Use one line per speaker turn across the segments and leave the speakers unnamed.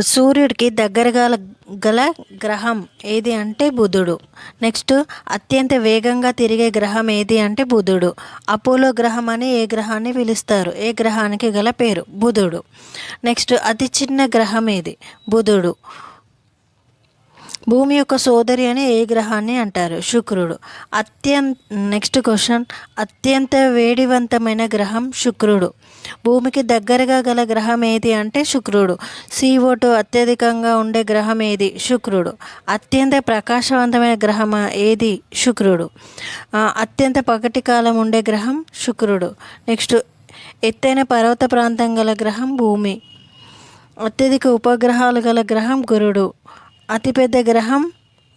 సూర్యుడికి దగ్గరగా గల గ్రహం ఏది అంటే బుధుడు. నెక్స్ట్ అత్యంత వేగంగా తిరిగే గ్రహం ఏది అంటే బుధుడు. అపోలో గ్రహం అని ఏ గ్రహాన్ని పిలుస్తారు? ఏ గ్రహానికి గల పేరు? బుధుడు. నెక్స్ట్ అతి చిన్న గ్రహం ఏది? బుధుడు. భూమి యొక్క సోదరి అని ఏ గ్రహాన్ని అంటారు? శుక్రుడు. అత్యంత నెక్స్ట్ క్వశ్చన్ అత్యంత వేడివంతమైన గ్రహం శుక్రుడు. భూమికి దగ్గరగా గల గ్రహం ఏది అంటే శుక్రుడు. సీఓటు అత్యధికంగా ఉండే గ్రహం ఏది? శుక్రుడు. అత్యంత ప్రకాశవంతమైన గ్రహం ఏది? శుక్రుడు. అత్యంత పగటి కాలం ఉండే గ్రహం శుక్రుడు. నెక్స్ట్ ఎత్తైన పర్వత ప్రాంతం గల గ్రహం భూమి. అత్యధిక ఉపగ్రహాలు గల గ్రహం గురుడు. అతిపెద్ద గ్రహం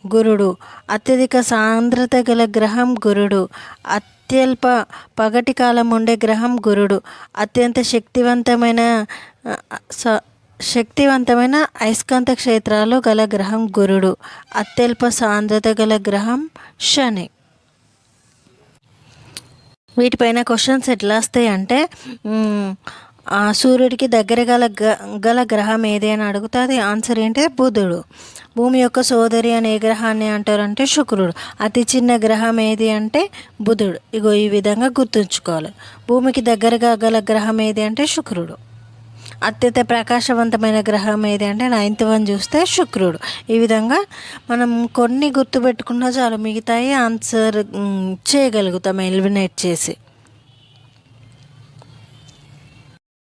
గురుడు. అత్యధిక సాంద్రత గల గ్రహం గురుడు. అత్యల్ప పగటి కాలం ఉండే గ్రహం గురుడు. అత్యంత శక్తివంతమైన స శక్తివంతమైన అయస్కాంత క్షేత్రాలు గల గ్రహం గురుడు. అత్యల్ప సాంద్రత గల గ్రహం శని. వీటిపైన క్వశ్చన్స్ ఎట్లా వస్తాయి అంటే సూర్యుడికి దగ్గర గల గ- గల గ్రహం ఏది అని అడుగుతుంది ఆన్సర్ ఏంటి? బుధుడు. భూమి యొక్క సోదరి అనే ఏ గ్రహాన్ని అంటారంటే శుక్రుడు. అతి చిన్న గ్రహం ఏది అంటే బుధుడు. ఇగో ఈ విధంగా గుర్తుంచుకోవాలి. భూమికి దగ్గరగా గల గ్రహం ఏది అంటే శుక్రుడు. అత్యంత ప్రకాశవంతమైన గ్రహం ఏది అంటే నైన్త్ వన్ చూస్తే శుక్రుడు. ఈ విధంగా మనం కొన్ని గుర్తుపెట్టుకున్నా చాలు మిగతాయి ఆన్సర్ చేయగలుగుతాం ఎలిమినేట్ చేసి.